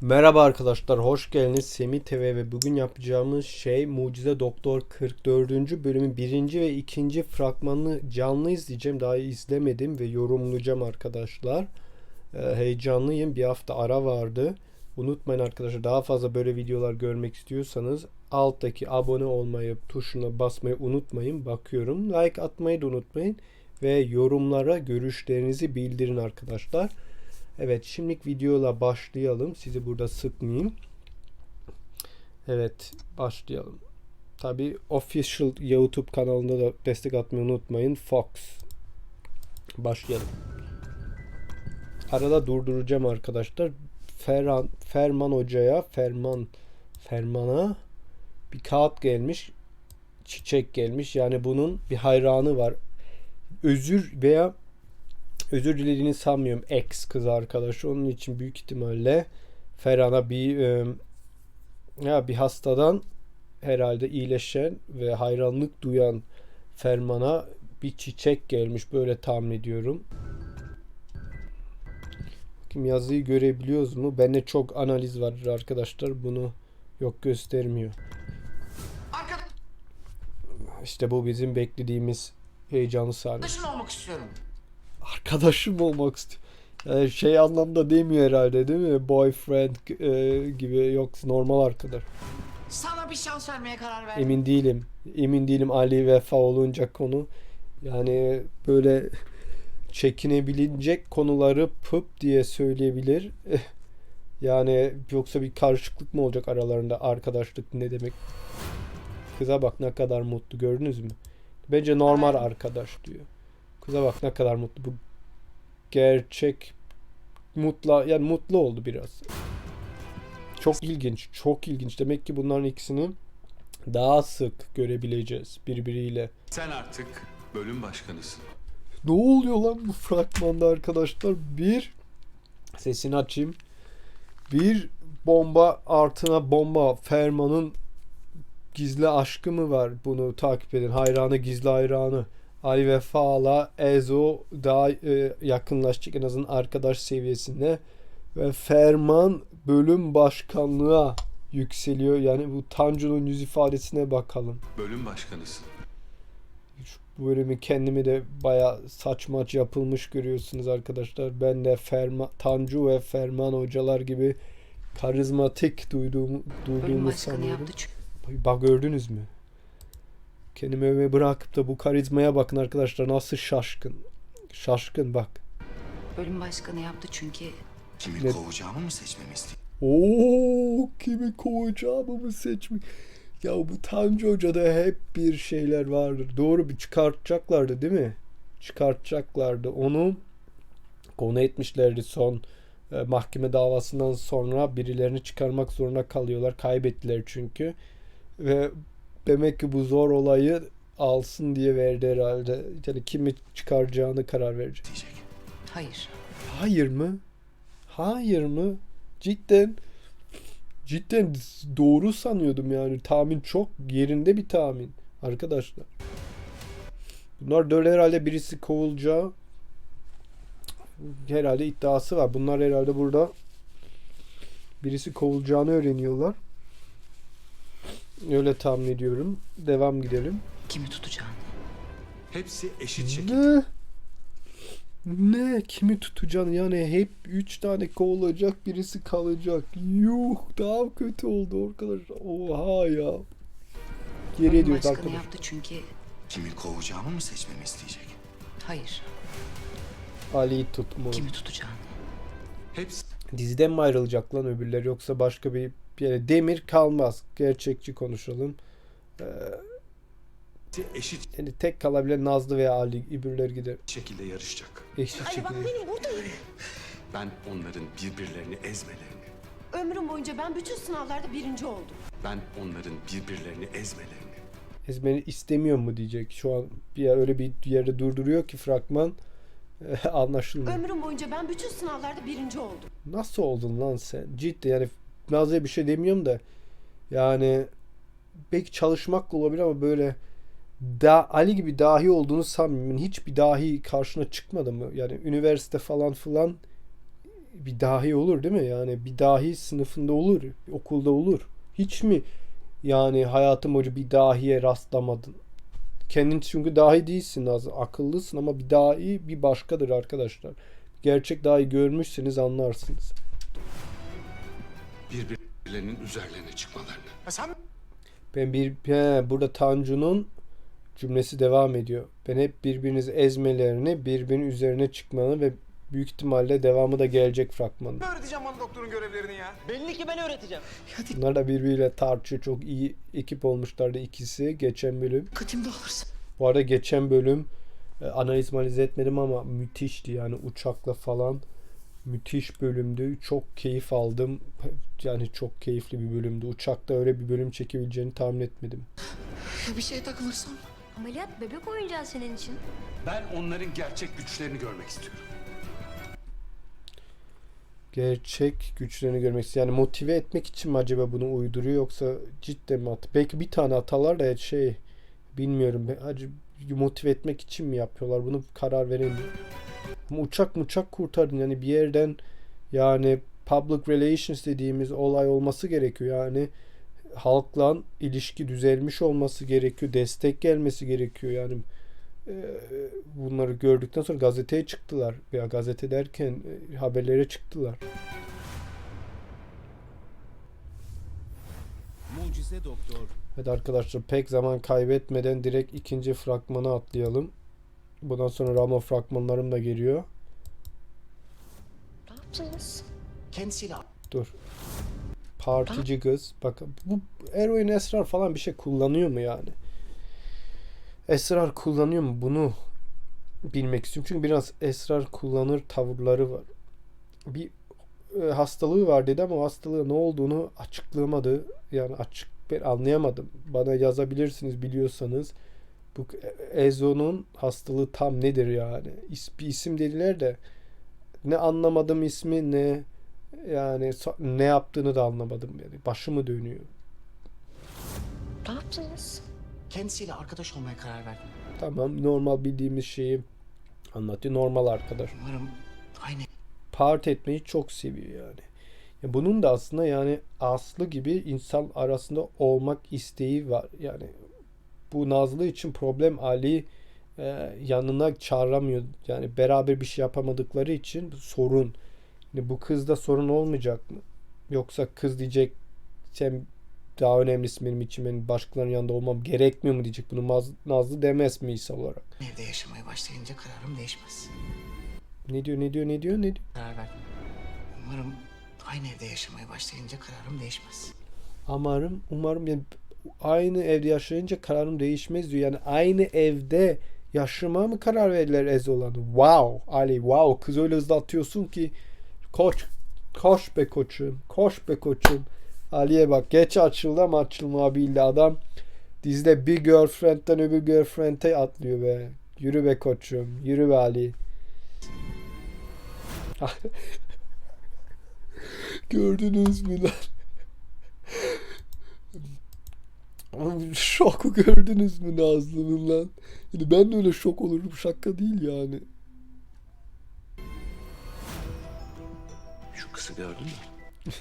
Merhaba arkadaşlar, hoş geldiniz Semih TV ve bugün yapacağımız şey Mucize Doktor 44. bölümün birinci ve ikinci fragmanını canlı izleyeceğim. Daha izlemedim ve yorumlayacağım arkadaşlar. Ee, heyecanlıyım. Bir hafta ara vardı. Unutmayın arkadaşlar daha fazla böyle videolar görmek istiyorsanız alttaki abone olmayı tuşuna basmayı unutmayın. Bakıyorum. Like atmayı da unutmayın. Ve yorumlara görüşlerinizi bildirin arkadaşlar. Evet şimdilik videola başlayalım. Sizi burada sıkmayayım. Evet başlayalım. Tabi official YouTube kanalında da destek atmayı unutmayın. Fox. Başlayalım. Arada durduracağım arkadaşlar. Ferhan, Ferman Hoca'ya, Ferman Ferman'a bir kağıt gelmiş. Çiçek gelmiş. Yani bunun bir hayranı var. Özür veya özür dilediğini sanmıyorum ex kız arkadaşı. Onun için büyük ihtimalle Ferhan'a bir e, ya bir hastadan herhalde iyileşen ve hayranlık duyan Ferman'a bir çiçek gelmiş böyle tahmin ediyorum. Kim yazıyı görebiliyoruz mu? Bende çok analiz var arkadaşlar. Bunu yok göstermiyor. Arkadaşın İşte bu bizim beklediğimiz heyecanlı sahne. olmak istiyorum. Arkadaşım olmak istiyor. Yani şey anlamda demiyor herhalde değil mi? Boyfriend e, gibi yok normal arkadaş. Sana bir şans vermeye karar verdim. Emin değilim. Emin değilim Ali Vefa olunca konu. Yani böyle çekinebilecek konuları pıp diye söyleyebilir. Yani yoksa bir karışıklık mı olacak aralarında arkadaşlık ne demek? Kıza bak ne kadar mutlu gördünüz mü? Bence normal arkadaş diyor. Kıza bak ne kadar mutlu. Bu gerçek mutlu yani mutlu oldu biraz. Çok ilginç, çok ilginç. Demek ki bunların ikisini daha sık görebileceğiz birbiriyle. Sen artık bölüm başkanısın. Ne oluyor lan bu fragmanda arkadaşlar? Bir sesini açayım. Bir bomba artına bomba. Ferman'ın gizli aşkı mı var? Bunu takip edin. Hayranı gizli hayranı. Ali Vefa'la Ezo daha e, yakınlaşacak en azından arkadaş seviyesinde. Ve Ferman bölüm başkanlığa yükseliyor. Yani bu Tanju'nun yüz ifadesine bakalım. Bölüm başkanısın. Şu bölümü kendimi de baya saçmaç yapılmış görüyorsunuz arkadaşlar. Ben de Ferma, Tanju ve Ferman hocalar gibi karizmatik duyduğumu, Bölüm duyduğumu sanıyorum. yaptı Bak gördünüz mü? Kendimi övmeyi bırakıp da bu karizmaya bakın arkadaşlar nasıl şaşkın. Şaşkın bak. Bölüm başkanı yaptı çünkü Kimi Ne- kovacağımı mı seçmemi istiyorsun? Oo kimi kovacağımı mı seçmiş? Ya bu Tanju Hoca'da hep bir şeyler vardır. Doğru bir çıkartacaklardı değil mi? Çıkartacaklardı. Onu konu etmişlerdi son e, mahkeme davasından sonra birilerini çıkarmak zorunda kalıyorlar. Kaybettiler çünkü. Ve demek ki bu zor olayı alsın diye verdi herhalde. Yani kimi çıkaracağını karar verecek. Diyecek. hayır. Hayır mı? Hayır mı? Cidden cidden doğru sanıyordum yani. Tahmin çok yerinde bir tahmin arkadaşlar. Bunlar dört herhalde birisi kovulacağı herhalde iddiası var. Bunlar herhalde burada birisi kovulacağını öğreniyorlar. Öyle tahmin ediyorum. Devam gidelim. Kimi tutacağını. Hepsi eşit şekilde. Ne? Ne? Kimi tutacaksın? Yani hep 3 tane kovulacak birisi kalacak. Yuh daha kötü oldu arkadaşlar. Oha ya. Geri ediyoruz arkadaşlar. yaptı çünkü Kimi kovacağımı mı seçmemi isteyecek? hayır. Ali'yi tutma. Kimi tutacağını. Hepsi Diziden mi ayrılacak lan öbürler yoksa başka bir yani Demir kalmaz. Gerçekçi konuşalım. Ee, eşit yani tek kalabilen Nazlı veya Ali öbürler gider. şekilde yarışacak. Eşit Ay bak şekilde. benim buradayım. Ben onların birbirlerini ezmelerini, Ömrüm boyunca ben bütün sınavlarda birinci oldum. ben onların birbirlerini ezmelerini, Ezmeni istemiyor mu diyecek. Şu an bir öyle bir yerde durduruyor ki fragman anlaşılmıyor. Ömrüm boyunca ben bütün sınavlarda birinci oldum. Nasıl oldun lan sen? Ciddi yani Nazlı'ya bir şey demiyorum da yani belki çalışmakla olabilir ama böyle da Ali gibi dahi olduğunu sanmıyorum. Hiçbir dahi karşına çıkmadı mı? Yani üniversite falan filan bir dahi olur değil mi? Yani bir dahi sınıfında olur, okulda olur. Hiç mi yani hayatım boyunca bir dahiye rastlamadın? Kendin çünkü dahi değilsin az akıllısın ama bir dahi bir başkadır arkadaşlar. Gerçek dahi görmüşseniz anlarsınız. Birbirlerinin üzerlerine çıkmalarını. Ben bir he, burada Tanju'nun cümlesi devam ediyor. Ben hep birbirinizi ezmelerini, birbirinin üzerine çıkmanı ve büyük ihtimalle devamı da gelecek fragmanda. öğreteceğim bana doktorun görevlerini ya. Belli ki ben öğreteceğim. Bunlar da birbiriyle tartışıyor. Çok iyi ekip olmuşlardı ikisi geçen bölüm. Katimde alırsın. Bu arada geçen bölüm e, analiz maliz etmedim ama müthişti yani uçakla falan. Müthiş bölümdü. Çok keyif aldım. Yani çok keyifli bir bölümdü. Uçakta öyle bir bölüm çekebileceğini tahmin etmedim. Bir şeye takılırsam? Ameliyat bebek oyuncağı senin için. Ben onların gerçek güçlerini görmek istiyorum. gerçek güçlerini görmek istiyor. Yani motive etmek için mi acaba bunu uyduruyor yoksa cidden mi at? Belki bir tane atalar da şey bilmiyorum. Acı motive etmek için mi yapıyorlar? Bunu karar veremiyorum. Ama uçak uçak kurtardın yani bir yerden yani public relations dediğimiz olay olması gerekiyor. Yani halkla ilişki düzelmiş olması gerekiyor. Destek gelmesi gerekiyor. Yani e, bunları gördükten sonra gazeteye çıktılar. Veya gazete derken e, haberlere çıktılar. Mucize Doktor Evet arkadaşlar pek zaman kaybetmeden direkt ikinci fragmana atlayalım. Bundan sonra Ramo fragmanlarım da geliyor. Ne yapacağız? Kendisiyle Dur. Partici kız. Bak bu eroin esrar falan bir şey kullanıyor mu yani? Esrar kullanıyor mu? Bunu bilmek istiyorum. Çünkü biraz esrar kullanır tavırları var. Bir e, hastalığı var dedi ama o hastalığı ne olduğunu açıklayamadı. Yani açık ben anlayamadım. Bana yazabilirsiniz biliyorsanız. Bu Ezo'nun hastalığı tam nedir yani? İs, bir isim dediler de ne anlamadım ismi ne yani ne yaptığını da anlamadım yani. Başımı dönüyor. Ne yapacağız? kendisiyle arkadaş olmaya karar verdim. Tamam normal bildiğimiz şeyi anlatıyor. Normal arkadaş. Umarım aynı Part etmeyi çok seviyor yani. Ya bunun da aslında yani Aslı gibi insan arasında olmak isteği var. Yani bu Nazlı için problem Ali e, yanına çağıramıyor. Yani beraber bir şey yapamadıkları için sorun. Yani bu kızda sorun olmayacak mı? Yoksa kız diyecek sen daha önemlisin benim için benim başkalarının yanında olmam gerekmiyor mu diyecek. Bunu Naz- Nazlı demez mi İsa olarak? evde yaşamaya başlayınca kararım değişmez. Ne diyor ne diyor ne diyor ne diyor? Karar verdim. Umarım aynı evde yaşamaya başlayınca kararım değişmez. Umarım, umarım yani aynı evde yaşayınca kararım değişmez diyor. Yani aynı evde yaşama mı karar verdiler Ezo'la? Wow Ali wow kız öyle hızlı atıyorsun ki koş koş be koçum koş be koçum Ali'ye bak geç açıldı ama açılmayabildi adam dizide bir girlfriend'den öbür girlfriend'e atlıyor be yürü be koçum yürü be Ali Gördünüz mü lan? Şoku gördünüz mü Nazlı'nın lan? Yani ben de öyle şok olurum. Şaka değil yani. Şu kızı gördün mü?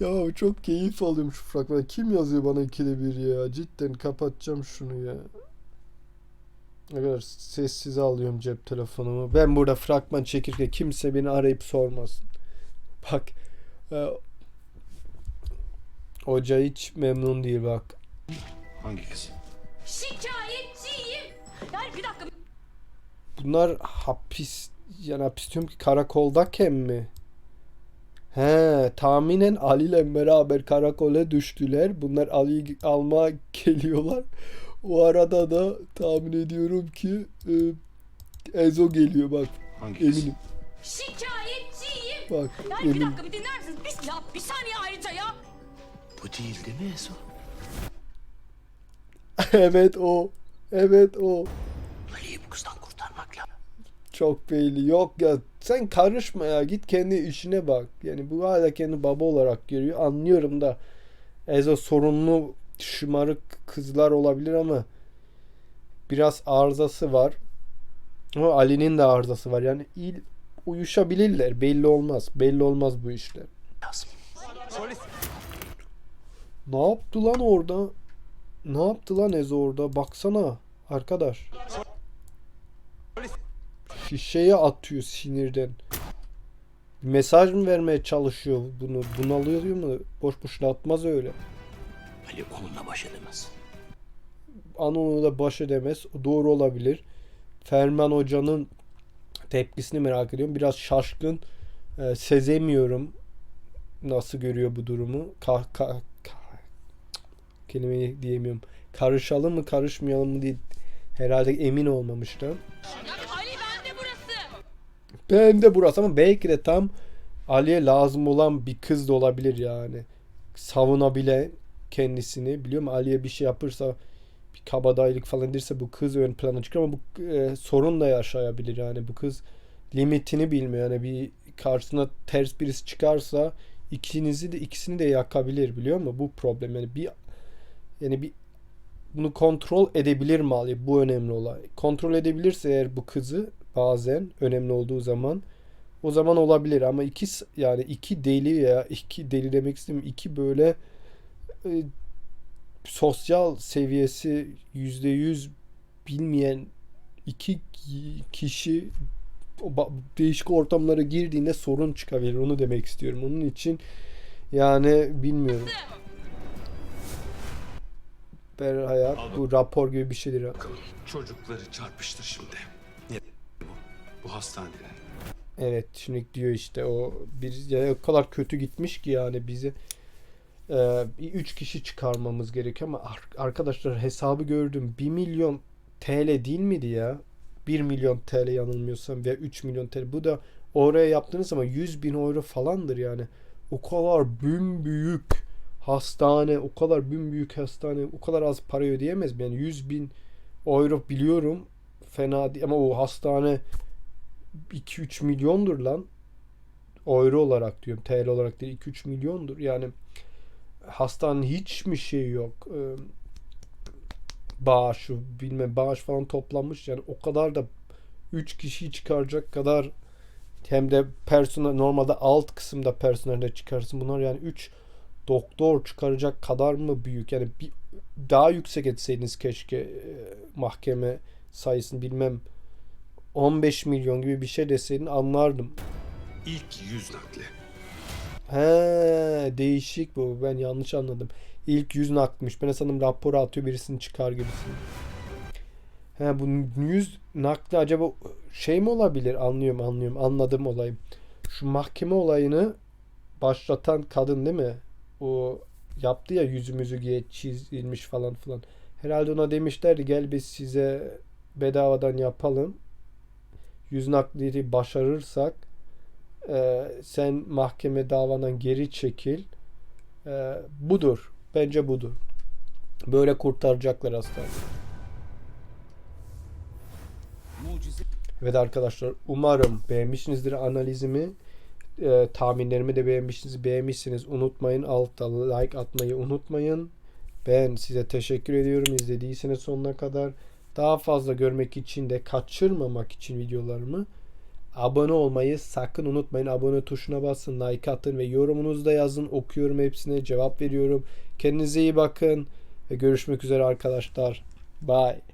Ya çok keyif alıyorum şu fragmanı. Kim yazıyor bana ikide bir ya? Cidden kapatacağım şunu ya. Arkadaşlar sessize alıyorum cep telefonumu. Ben burada fragman çekirken kimse beni arayıp sormasın. Bak. Hoca hiç memnun değil bak. Hangi kız? Şikayetçiyim. Yani bir dakika. Bunlar hapis yani hapis diyorum ki karakoldayken mi? He, tahminen Ali ile beraber karakola düştüler. Bunlar Ali'yi alma geliyorlar. O arada da tahmin ediyorum ki e, Ezo geliyor bak. Hangi? Eminim. Şikayetçiyim. Bak Yani bir eminim. dakika bir dinler misiniz? Bir, ya, bir saniye ayrıca ya. Bu değil değil mi Ezo? evet o. Evet o. Ali'yi bu kızdan kurtarmak lazım. Çok belli. Yok ya sen karışma ya. Git kendi işine bak. Yani bu hala kendi baba olarak görüyor. Anlıyorum da Ezo sorunlu şımarık kızlar olabilir ama biraz arızası var. Ama Ali'nin de arızası var. Yani il uyuşabilirler. Belli olmaz. Belli olmaz bu işler. Lazım. Ne yaptı lan orada? Ne yaptı lan Ezo orada? Baksana arkadaş. Şişeye atıyor sinirden. Mesaj mı vermeye çalışıyor bunu? Bunalıyor mu? Boş boşuna atmaz öyle. Ali onunla baş edemez. Anon'u da baş edemez. Doğru olabilir. Ferman Hoca'nın tepkisini merak ediyorum. Biraz şaşkın. Ee, sezemiyorum. Nasıl görüyor bu durumu. Ka ka ka- kelimeyi diyemiyorum. Karışalım mı karışmayalım mı diye herhalde emin olmamıştım. Ali bende burası. Ben de burası ama belki de tam Ali'ye lazım olan bir kız da olabilir yani. Savunabilen kendisini biliyor musun? Ali'ye bir şey yapırsa bir kabadayılık falan derse bu kız ön plana çıkar ama bu e, sorun da yaşayabilir yani bu kız limitini bilmiyor yani bir karşısına ters birisi çıkarsa ikinizi de ikisini de yakabilir biliyor musun? Bu problem yani bir yani bir bunu kontrol edebilir mi Ali? Bu önemli olay. Kontrol edebilirse eğer bu kızı bazen önemli olduğu zaman o zaman olabilir. Ama iki yani iki deli ya iki deli demek istemiyorum iki böyle e, sosyal seviyesi yüzde yüz bilmeyen iki ki- kişi değişik ortamlara girdiğinde sorun çıkabilir. Onu demek istiyorum. Onun için yani bilmiyorum hayat bu rapor gibi bir şeydir çocukları çarpıştır şimdi. Ne bu? Bu hastane. Evet şimdi diyor işte o bir ya o kadar kötü gitmiş ki yani bizi e, üç kişi çıkarmamız gerekiyor ama ar- arkadaşlar hesabı gördüm. 1 milyon TL değil miydi ya? 1 milyon TL yanılmıyorsam veya 3 milyon TL bu da oraya yaptığınız zaman 100 bin euro falandır yani. O kadar büyük hastane o kadar büyük hastane o kadar az para ödeyemez yani 100 bin euro biliyorum fena değil ama o hastane 2-3 milyondur lan. Euro olarak diyorum. TL olarak değil 2-3 milyondur. Yani hastanın hiç mi şey yok. Ee, bağışı bilmem bağış falan toplanmış. Yani o kadar da 3 kişiyi çıkaracak kadar hem de personel normalde alt kısımda personelde çıkarsın. Bunlar yani 3 doktor çıkaracak kadar mı büyük? Yani bir daha yüksek etseydiniz keşke e, mahkeme sayısını bilmem 15 milyon gibi bir şey deseydin anlardım. İlk yüz nakli. He değişik bu. Ben yanlış anladım. İlk 100 nakmış. Ben sanırım raporu atıyor birisini çıkar gibisin. He bu 100 nakli acaba şey mi olabilir? Anlıyorum anlıyorum. Anladım olayı. Şu mahkeme olayını başlatan kadın değil mi? O yaptı ya yüzümüzü giye çizilmiş falan filan. Herhalde ona demişlerdi gel biz size bedavadan yapalım. Yüz naklini başarırsak e, sen mahkeme davandan geri çekil. E, budur. Bence budur. Böyle kurtaracaklar hastaneyi. Evet arkadaşlar umarım beğenmişsinizdir analizimi. E, tahminlerimi de beğenmişsiniz. Beğenmişsiniz. Unutmayın altta like atmayı unutmayın. Ben size teşekkür ediyorum izlediyseniz sonuna kadar. Daha fazla görmek için de kaçırmamak için videolarımı abone olmayı sakın unutmayın. Abone tuşuna basın, like atın ve yorumunuzu da yazın. Okuyorum hepsine, cevap veriyorum. Kendinize iyi bakın ve görüşmek üzere arkadaşlar. Bye.